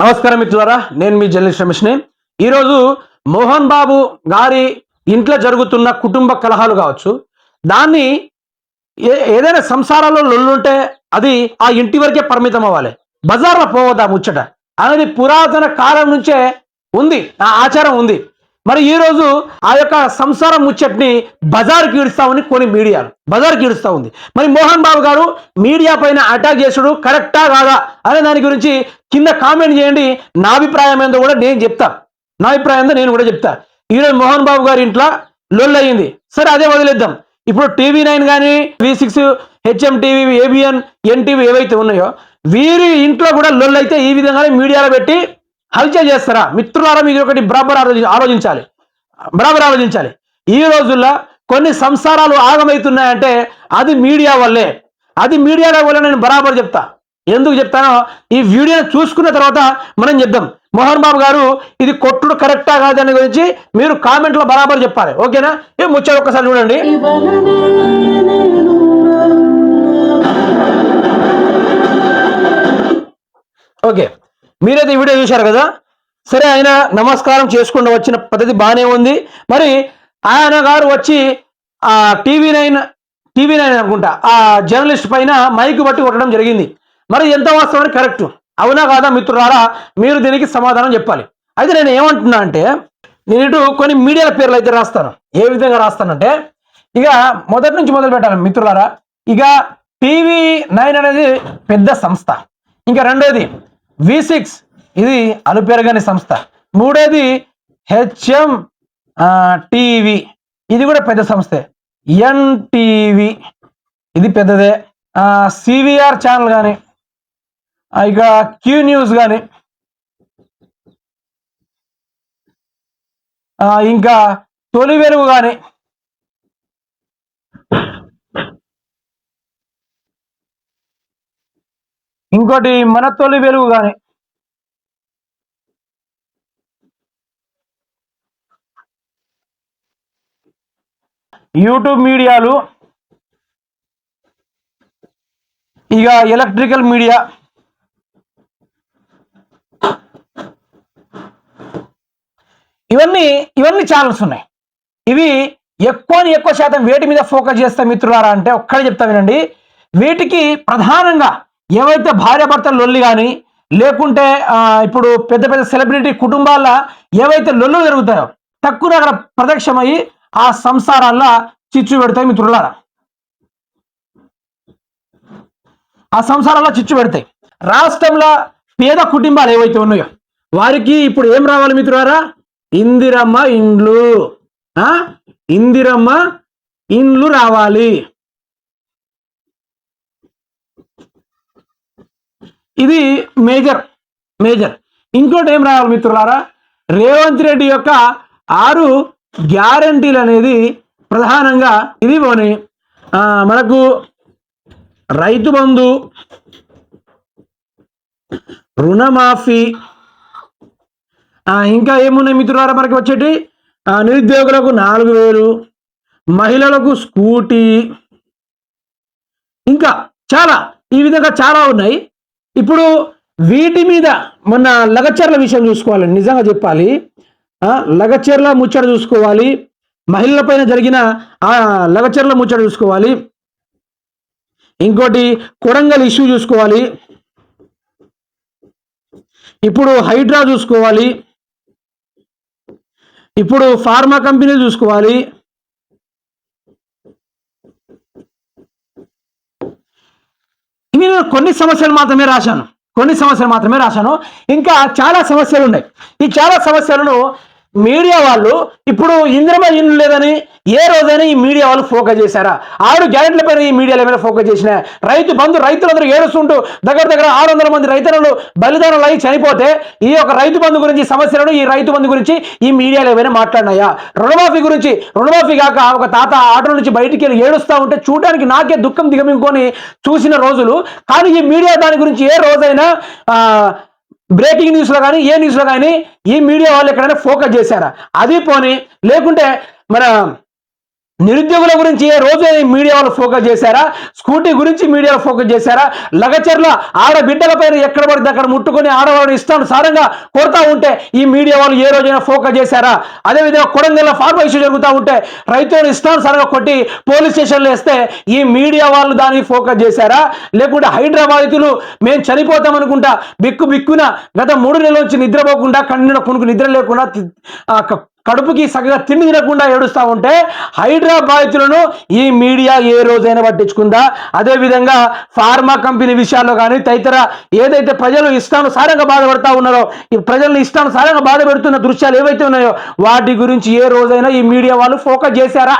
నమస్కారం మిత్రులారా నేను మీ జర్నలిస్ట్ రమేష్ని ఈరోజు మోహన్ బాబు గారి ఇంట్లో జరుగుతున్న కుటుంబ కలహాలు కావచ్చు దాన్ని ఏ ఏదైనా సంసారాల్లో లొల్లుంటే అది ఆ ఇంటి వరకే పరిమితం అవ్వాలి. బజార్లో పోవద్దా ముచ్చట? అనేది పురాతన కాలం నుంచే ఉంది ఆ ఆచారం ఉంది. మరి ఈ రోజు ఆ యొక్క సంసార ముచ్చట్ని బజార్కి ఈడుస్తామని కొన్ని మీడియాలు బజార్కి ఈడుస్తా ఉంది. మరి మోహన్ బాబు గారు మీడియా పైన అటాక్ చేసుడు కరెక్టా కాదా అనే దాని గురించి కింద కామెంట్ చేయండి. నా అభిప్రాయం ఏందో కూడా నేను చెప్తా. నా అభిప్రాయం ఏందో నేను కూడా చెప్తా. ఈరోజు మోహన్ బాబు గారి ఇంట్లో లొల్ సరే అదే వదిలేద్దాం. ఇప్పుడు టీవీ నైన్ కానీ V six HM TV ABN NTV ఏవైతే ఉన్నాయో వీరి ఇంట్లో కూడా లొల్లైతే అయితే ఈ విధంగానే మీడియాలో పెట్టి హల్చల్ చేస్తారా? మిత్రులారా మీరు ఒకటి బరాబర్ ఆలోచి ఆలోచించాలి. బరాబర్ ఆలోచించాలి. ఈ రోజుల్లో కొన్ని సంసారాలు ఆగమవుతున్నాయంటే అది మీడియా వల్లే. అది మీడియా వల్ల నేను బరాబర్ చెప్తా. ఎందుకు చెప్తానో ఈ వీడియోని చూసుకున్న తర్వాత మనం చెప్దాం. మోహన్ బాబు గారు ఇది కొట్టుడు కరెక్టా కాదని గురించి మీరు కామెంట్లో బరాబర్ చెప్పాలి. ఓకేనా? ఏ ముచ్చట ఒక్కసారి చూడండి. ఓకే. మీరైతే ఈ వీడియో చూశారు కదా? సరే ఆయన నమస్కారం చేసుకుండా వచ్చిన పద్ధతి బాగానే ఉంది. మరి ఆయన గారు వచ్చి ఆ టీవీ నైన్ టీవీ నైన్ అనుకుంటా ఆ జర్నలిస్ట్ పైన మైక్ బట్టి కొట్టడం జరిగింది. మరి ఎంత వాస్తవానికి కరెక్ట్. అవునా కాదా మిత్రులారా? మీరు దీనికి సమాధానం చెప్పాలి. అయితే నేను ఏమంటున్నా అంటే నేను ఇటు కొన్ని మీడియాల పేర్లు అయితే రాస్తాను. ఏ విధంగా రాస్తానంటే ఇక మొదటి నుంచి మొదలు పెట్టాను మిత్రులారా. ఇక టీవీ నైన్ అనేది పెద్ద సంస్థ. ఇంకా రెండోది వి సిక్స్ ఇది అలుపెరగని సంస్థ. మూడోది హెచ్ఎం టీవీ. ఇది కూడా పెద్ద సంస్థే. ఎన్టీవీ. ఇది పెద్దదే. సివిఆర్ ఛానల్ కానీ ఇక క్యూ న్యూస్ కానీ ఇంకా తొలి వెలుగు కానీ ఇంకోటి మన తొలి వెలుగు కానీ యూట్యూబ్ మీడియాలు ఇక ఎలక్ట్రికల్ మీడియా ఇవన్నీ ఇవన్నీ ఛానల్స్ ఉన్నాయి. ఇవి ఎక్కువని ఎక్కువ శాతం వేటి మీద ఫోకస్ చేస్తే మిత్రులారా అంటే ఒక్కడే చెప్తా వినండి. వీటికి ప్రధానంగా ఏవైతే భార్యాభర్తల లొల్లి కానీ లేకుంటే ఇప్పుడు పెద్ద పెద్ద సెలబ్రిటీ కుటుంబాల ఏవైతే లొల్లు జరుగుతాయో తక్కువ అక్కడ ప్రత్యక్షమయ్యి ఆ సంసారాల్లో చిచ్చు పెడతాయి మిత్రులారా. ఆ సంసారంలో చిచ్చు పెడతాయి. రాష్ట్రంలో పేద కుటుంబాలు ఏవైతే ఉన్నాయో వారికి ఇప్పుడు ఏం రావాలి మిత్రులారా? ఇందిరమ్మ ఇండ్లు. ఇందిరమ్మ ఇండ్లు రావాలి. ఇది మేజర్ మేజర్. ఇంకోటి ఏం రావాలి మిత్రులారా? రేవంత్ రెడ్డి యొక్క ఆరు గ్యారంటీలు అనేది ప్రధానంగా ఇది పోని మనకు రైతు బంధు రుణమాఫీ ఇంకా ఏమున్నాయి మిత్రులారా మనకి వచ్చేటి? నిరుద్యోగులకు నాలుగు వేలు మహిళలకు స్కూటీ ఇంకా చాలా ఈ విధంగా చాలా ఉన్నాయి. ఇప్పుడు వీటి మీద మొన్న లగచర్ల విషయం చూసుకోవాలి నిజంగా చెప్పాలి. లగచర్ల ముచ్చట చూసుకోవాలి. మహిళల పైన జరిగిన ఆ లగచర్ల ముచ్చట చూసుకోవాలి. ఇంకోటి కొడంగల్ ఇష్యూ చూసుకోవాలి. ఇప్పుడు హైడ్రా చూసుకోవాలి. ఇప్పుడు ఫార్మా కంపెనీలు చూసుకోవాలి. ఇవి నేను కొన్ని సమస్యలు మాత్రమే రాశాను. కొన్ని సమస్యలు మాత్రమే రాశాను. ఇంకా చాలా సమస్యలు ఉన్నాయి. ఈ చాలా సమస్యలను మీడియా వాళ్ళు ఇప్పుడు ఇంద్రమా ఇల్లు లేదని ఏ రోజైనా ఈ మీడియా వాళ్ళు ఫోకస్ చేశారా? ఆరు గ్యారెంట్ల పైన ఈ మీడియాల మీద ఫోకస్ చేసిన రైతు బంధు రైతులందరూ ఏడుస్తుంటూ దగ్గర దగ్గర ఆరు వందల మంది రైతులను బలిదానాలు అయి చనిపోతే ఈ యొక్క రైతు బంధు గురించి సమస్యలను ఈ రైతు బంధు గురించి ఈ మీడియాలో ఏమైనా మాట్లాడినాయా? రుణమాఫీ గురించి రుణమాఫీ కాక ఒక తాత ఆటో నుంచి బయటికి వెళ్ళి ఏడుస్తూ ఉంటే చూడడానికి నాకే దుఃఖం దిగమింగుకొని చూసిన రోజులు. కానీ ఈ మీడియా దాని గురించి ఏ రోజైనా బ్రేకింగ్ న్యూస్లో కానీ ఏ న్యూస్లో కానీ ఈ మీడియా వాళ్ళు ఎక్కడైనా ఫోకస్ చేశారా? అది పోని లేకుంటే మన నిరుద్యోగుల గురించి ఏ రోజు ఈ మీడియా వాళ్ళు ఫోకస్ చేశారా? స్కూటీ గురించి మీడియాలో ఫోకస్ చేశారా? లగచర్ల ఆడబిడ్డల పైన ఎక్కడ పడితే అక్కడ ముట్టుకొని ఆడవాళ్ళని ఇష్టానుసారంగా కొడతా ఉంటే ఈ మీడియా వాళ్ళు ఏ రోజైనా ఫోకస్ చేశారా? అదేవిధంగా కొడంగల్లో ఫార్మా ఇష్యూ జరుగుతూ ఉంటే రైతులను ఇష్టానుసారంగా కొట్టి పోలీస్ స్టేషన్లో వేస్తే ఈ మీడియా వాళ్ళు దానికి ఫోకస్ చేశారా? లేకుంటే హైదరాబాదితులు మేము చనిపోతాం అనుకుంటా బిక్కు బిక్కున గత మూడు నెలల నుంచి నిద్రపోకుండా కన్నున కొనుకు నిద్ర లేకుండా కడుపుకి సగగా తిండి తినకుండా ఏడుస్తూ ఉంటే హైదరాబాద్లను ఈ మీడియా ఏ రోజైనా పట్టించుకుందా? అదేవిధంగా ఫార్మా కంపెనీ విషయాల్లో కానీ తదితర ఏదైతే ప్రజలు ఇష్టానుసారంగా బాధపడతా ఉన్నారో ఈ ప్రజలను ఇష్టానుసారంగా బాధ పెడుతున్న దృశ్యాలు ఏవైతే ఉన్నాయో వాటి గురించి ఏ రోజైనా ఈ మీడియా వాళ్ళు ఫోకస్ చేశారా?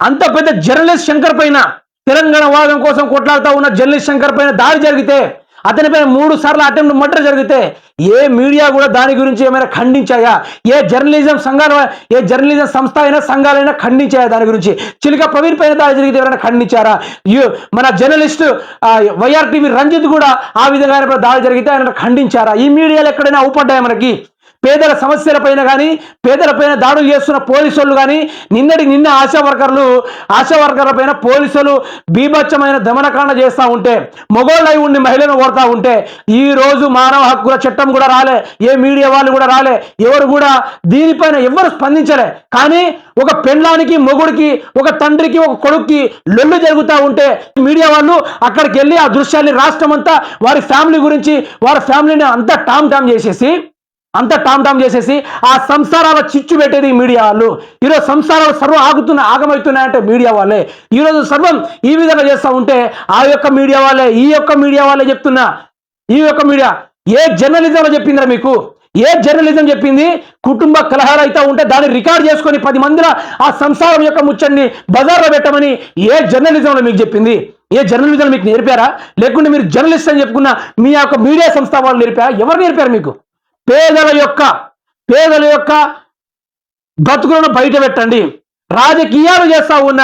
అంత పెద్ద జర్నలిస్ట్ శంకర్ పైన తెలంగాణ వాదం కోసం కొట్లాడుతూ ఉన్న జర్నలిస్ట్ శంకర్ పైన దాడి జరిగితే అతనిపై మూడు సార్లు అటెంప్ట్ మర్డర్ జరిగితే ఏ మీడియా కూడా దాని గురించి ఏమైనా ఖండించాయా? ఏ జర్నలిజం సంఘాలు ఏ జర్నలిజం సంస్థ అయినా సంఘాలైనా ఖండించాయా దాని గురించి? చిలిక ప్రవీణ్ పైన దాడి జరిగితే ఎవరైనా ఖండించారా? మన జర్నలిస్ట్ వైఆర్టీవీ రంజిత్ కూడా ఆ విధంగా దాడి జరిగితే ఆయన ఖండించారా? ఈ మీడియాలు ఎక్కడైనా అవుపడ్డాయి మనకి? పేదల సమస్యలపైన కానీ పేదలపైన దాడులు చేస్తున్న పోలీసులు కానీ నిన్నటి నిన్న ఆశా వర్కర్లు ఆశా వర్కర్ల పైన పోలీసులు బీభత్సమైన దమనకాండ చేస్తూ ఉంటే మొగోళ్ళై ఉండి మహిళను కొడతా ఉంటే ఈ రోజు మానవ హక్కుల చట్టం కూడా రాలే ఏ మీడియా వాళ్ళు కూడా రాలే ఎవరు కూడా దీనిపైన ఎవరు స్పందించలే. కానీ ఒక పెళ్ళానికి మొగుడికి ఒక తండ్రికి ఒక కొడుక్కి లొల్లు జరుగుతూ ఉంటే మీడియా వాళ్ళు అక్కడికి వెళ్ళి ఆ దృశ్యాన్ని రాష్ట్రం అంతా వారి ఫ్యామిలీ గురించి వారి ఫ్యామిలీని అంతా టామ్ టామ్ చేసేసి అంతా టామ్ టామ్ చేసేసి ఆ సంసారాల చిచ్చు పెట్టేది మీడియా వాళ్ళు. ఈరోజు సంసారాలు సర్వం ఆగుతున్నా ఆగమవుతున్నాయంటే మీడియా వాళ్ళే. ఈరోజు సర్వం ఈ విధంగా చేస్తూ ఉంటే ఆ యొక్క మీడియా వాళ్ళే ఈ యొక్క మీడియా వాళ్ళే చెప్తున్నా. ఈ యొక్క మీడియా ఏ జర్నలిజంలో చెప్పిందిరా మీకు? ఏ జర్నలిజం చెప్పింది? కుటుంబ కలహాలు అయితే ఉంటే దాన్ని రికార్డ్ చేసుకొని పది మందిలో ఆ సంసారం యొక్క ముచ్చడిని బజార్లో పెట్టమని ఏ జర్నలిజంలో మీకు చెప్పింది? ఏ జర్నలిజం మీకు నేర్పారా? లేకుంటే మీరు జర్నలిస్ట్ అని చెప్పుకున్న మీ యొక్క మీడియా సంస్థ వాళ్ళు నేర్పారా? ఎవరు నేర్పారు మీకు? పేదల యొక్క పేదల యొక్క బతుకులను బయట పెట్టండి. రాజకీయాలు చేస్తా ఉన్న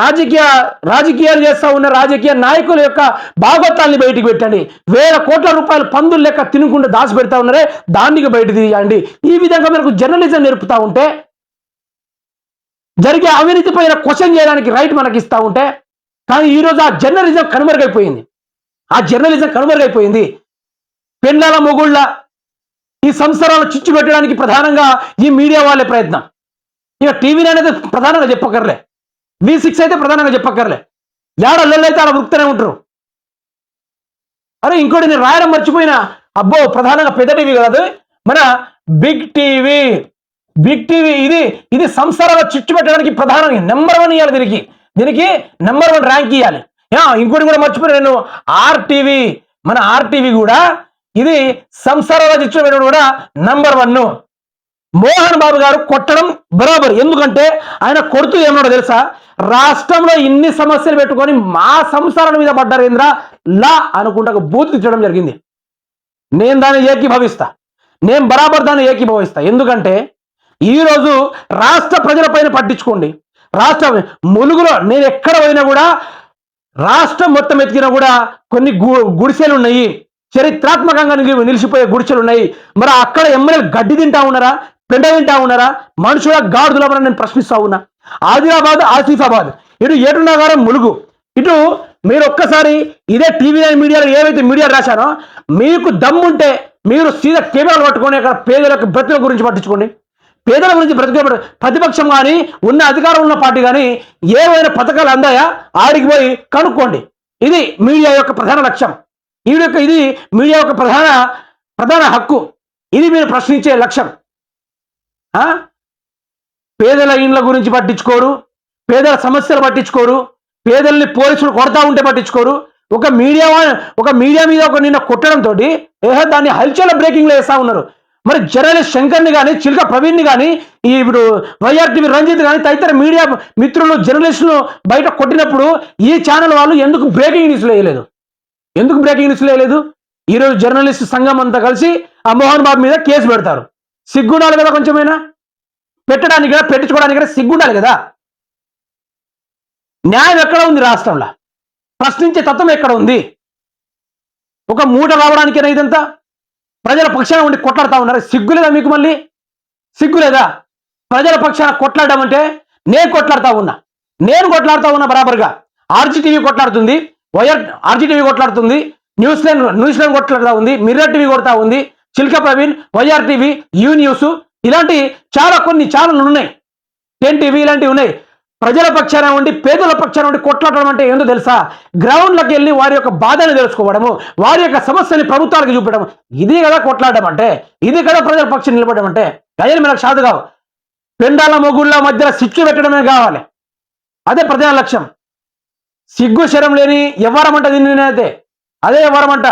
రాజకీయ రాజకీయాలు చేస్తా ఉన్న రాజకీయ నాయకుల యొక్క భాగవతాల్ని బయటికి పెట్టండి. వేల కోట్ల రూపాయలు పందులు లెక్క తినకుండా దాచి పెడతా ఉన్నారే దానికి బయట తీయండి. ఈ విధంగా మనకు జర్నలిజం నేర్పుతా ఉంటే జరిగే అవినీతి పైన క్వశ్చన్ చేయడానికి రైట్ మనకి ఇస్తా ఉంటే కానీ ఈరోజు ఆ జర్నలిజం కనుమరుగైపోయింది. ఆ జర్నలిజం కనుమరుగైపోయింది. పెళ్ళాల మొగుళ్ళ ఈ సంసారాలు చిచ్చు పెట్టడానికి ప్రధానంగా ఈ మీడియా వాళ్ళే ప్రయత్నం. ఇక టీవీని అనేది ప్రధానంగా చెప్పక్కర్లే. వి సిక్స్ అయితే ప్రధానంగా చెప్పక్కర్లే. ఏడ అయితే ఆడ వృక్తనే ఉంటారు. అరే ఇంకోటి నేను రాయడం మర్చిపోయినా. అబ్బో ప్రధానంగా పెద్ద టీవీ కాదు మన బిగ్ టీవీ. బిగ్ టీవీ ఇది ఇది సంసారాల చిచ్చు పెట్టడానికి ప్రధానంగా నెంబర్ వన్ ఇవ్వాలి దీనికి. దీనికి నెంబర్ వన్ ర్యాంక్ ఇవ్వాలి యా, ఇంకోటి కూడా మర్చిపోయినా నేను. ఆర్టీవీ మన ఆర్టీవీ కూడా ఇది సంసారాల చిచ్చు కూడా నంబర్ వన్ మోహన్ బాబు గారు కొట్టడం బరాబర్. ఎందుకంటే ఆయన కొడుతూ ఏమన్నాడో తెలుసా? రాష్ట్రంలో ఇన్ని సమస్యలు పెట్టుకొని మా సంసారం మీద పడ్డారేంద్ర లా అనుకుంటా ఒక బూత్ ఇచ్చడం జరిగింది. నేను దాన్ని ఏకీభవిస్తా. నేను బరాబర్ దాన్ని ఏకీభవిస్తా. ఎందుకంటే ఈరోజు రాష్ట్ర ప్రజలపైన పట్టించుకోండి. రాష్ట్ర ములుగులో నేను ఎక్కడ పోయినా కూడా రాష్ట్రం మొత్తం ఎతికినా కూడా కొన్ని గు- గుడిసెలు ఉన్నాయి. చరిత్రాత్మకంగా నిలిచిపోయే గుడిచలు ఉన్నాయి మరి అక్కడ ఎమ్మెల్యేలు గడ్డి తింటా ఉన్నారా? పెండ తింటా ఉన్నారా? మనుషుల గాడుదలమని నేను ప్రశ్నిస్తా ఉన్నా. ఆదిలాబాద్ ఆసిఫాబాద్. ఇటు ఏటునగరం ములుగు. ఇటు మీరు ఒక్కసారి ఇదే టీవీ నైన్ మీడియాలో ఏవైతే మీడియా రాశారో మీకు దమ్ముంటే మీరు సీదా కెమెరాలు పట్టుకొని అక్కడ పేదలకు బ్రతుల గురించి పట్టించుకోండి. పేదల గురించి బ్రతికే ప్రతిపక్షం కానీ ఉన్న అధికారం ఉన్న పార్టీ కానీ ఏవైనా పథకాలు అందాయా? ఆడికి పోయి కనుక్కోండి. ఇది మీడియా యొక్క ప్రధాన లక్ష్యం. ఈ యొక్క ఇది మీడియా యొక్క ప్రధాన ప్రధాన హక్కు. ఇది మీరు ప్రశ్నించే లక్ష్యం. పేదల ఇండ్ల గురించి పట్టించుకోరు పేదల సమస్యలు పట్టించుకోరు పేదల్ని పోలీసులు కొడతా ఉంటే పట్టించుకోరు. ఒక మీడియా ఒక మీడియా మీద ఒక నిన్న కొట్టడంతో ఏహో దాన్ని హల్చల బ్రేకింగ్లో వేస్తూ ఉన్నారు. మరి జర్నలిస్ట్ శంకర్ని కానీ చిల్క ప్రవీణ్ని కానీ ఇప్పుడు వైఆర్టీవీ రంజిత్ కానీ తదితర మీడియా మిత్రులు జర్నలిస్టులు బయట కొట్టినప్పుడు ఈ ఛానల్ వాళ్ళు ఎందుకు బ్రేకింగ్ న్యూస్ వేయలేదు? ఎందుకు బ్రేకింగ్ న్యూస్ లేదు ఈరోజు జర్నలిస్ట్ సంఘం అంతా కలిసి ఆ మోహన్ బాబు మీద కేసు పెడతారు. సిగ్గుండాలి కదా కొంచెమైనా? పెట్టడానికి కదా పెట్టించుకోవడానికి కదా సిగ్గుండాలి కదా? న్యాయం ఎక్కడ ఉంది రాష్ట్రంలో? ప్రశ్నించే తత్వం ఎక్కడ ఉంది? ఒక మూట రావడానికేనా ఇదంతా? ప్రజల పక్షాన ఉండి కొట్లాడుతా ఉన్నారు? సిగ్గులేదా మీకు మళ్ళీ? సిగ్గులేదా ప్రజల పక్షాన కొట్లాడడం అంటే నేను కొట్లాడుతా ఉన్నా. నేను కొట్లాడుతా ఉన్నా బరాబర్గా. ఆర్జీటీవీ కొట్లాడుతుంది. వైఆర్ ఆర్జీటీవీ కొట్లాడుతుంది న్యూస్ లైన్ న్యూస్ లైన్ ఉంది మిర్రర్ టీవీ కొడతా ఉంది Chilka Praveen YR TV U news ఇలాంటి చాలా కొన్ని ఛానళ్ళు ఉన్నాయి. టెన్ టీవీ ఇలాంటివి ఉన్నాయి. ప్రజల పక్షాన ఉండి పేదల పక్షాన ఉండి కొట్లాడడం అంటే ఏందో తెలుసా? గ్రౌండ్లకు వెళ్ళి వారి యొక్క బాధని తెలుసుకోవడము వారి యొక్క సమస్యని ప్రభుత్వాలకు చూపడం ఇది కదా కొట్లాడడం అంటే ఇది కదా ప్రజల పక్షం నిలబడడం అంటే. గజలు మనకు షాదు కావు పెండాల మొగుళ్ళ మధ్యలో సిచ్చు పెట్టడమే కావాలి. అదే ప్రధాన లక్ష్యం. సిగ్గు శరం లేని ఎవరమంట దీన్ని అదే ఎవరమంట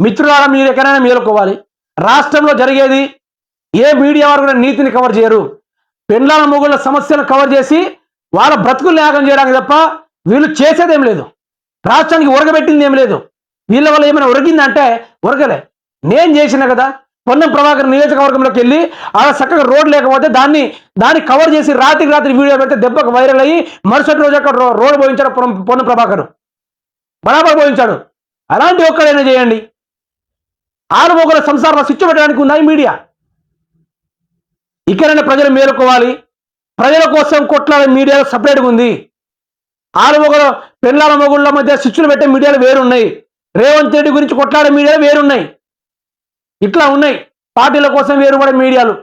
మిత్రులారా మీరు ఎక్కడైనా మేలుకోవాలి. రాష్ట్రంలో జరిగేది ఏ మీడియా వారు కూడా నీతిని కవర్ చేయరు. పెండ్లాల మొగుళ్ళ సమస్యను కవర్ చేసి వాళ్ళ బ్రతుకులు న్యాగం చేయడానికి తప్ప వీళ్ళు చేసేదేం లేదు. రాష్ట్రానికి ఉరగబెట్టింది ఏం లేదు. వీళ్ళ వల్ల ఏమైనా ఉరిగిందంటే ఉరగలే నేను చేసిన కదా. పొన్నం ప్రభాకర్ నియోజకవర్గంలోకి వెళ్ళి అలా చక్కగా రోడ్ లేకపోతే దాన్ని దాన్ని కవర్ చేసి రాత్రికి రాత్రి వీడియో పెడితే దెబ్బకు వైరల్ అయ్యి మరుసటి రోజు అక్కడ రో- రోడ్ పోయించాడు పొన్నం ప్రభాకర్. బరాబర్ పోయించాడు. అలాంటి ఒక్కడైనా చేయండి. ఆరు సంసారంలో స్విచ్ పెట్టడానికి ఉన్నాయి మీడియా. ఇక్కడైనా ప్రజలు మేలుకోవాలి. ప్రజల కోసం కొట్లాడే మీడియాలో సపరేట్గా ఉంది. ఆరుమొగల పెళ్ళాల మొగుళ్ళ మధ్య స్విచ్లు పెట్టే మీడియాలు వేరున్నాయి. రేవంత్ రెడ్డి గురించి కొట్లాడే మీడియాలు వేరున్నాయి. ఇట్లా ఉన్నాయి. పార్టీల కోసం వేరుపడే మీడియాలు.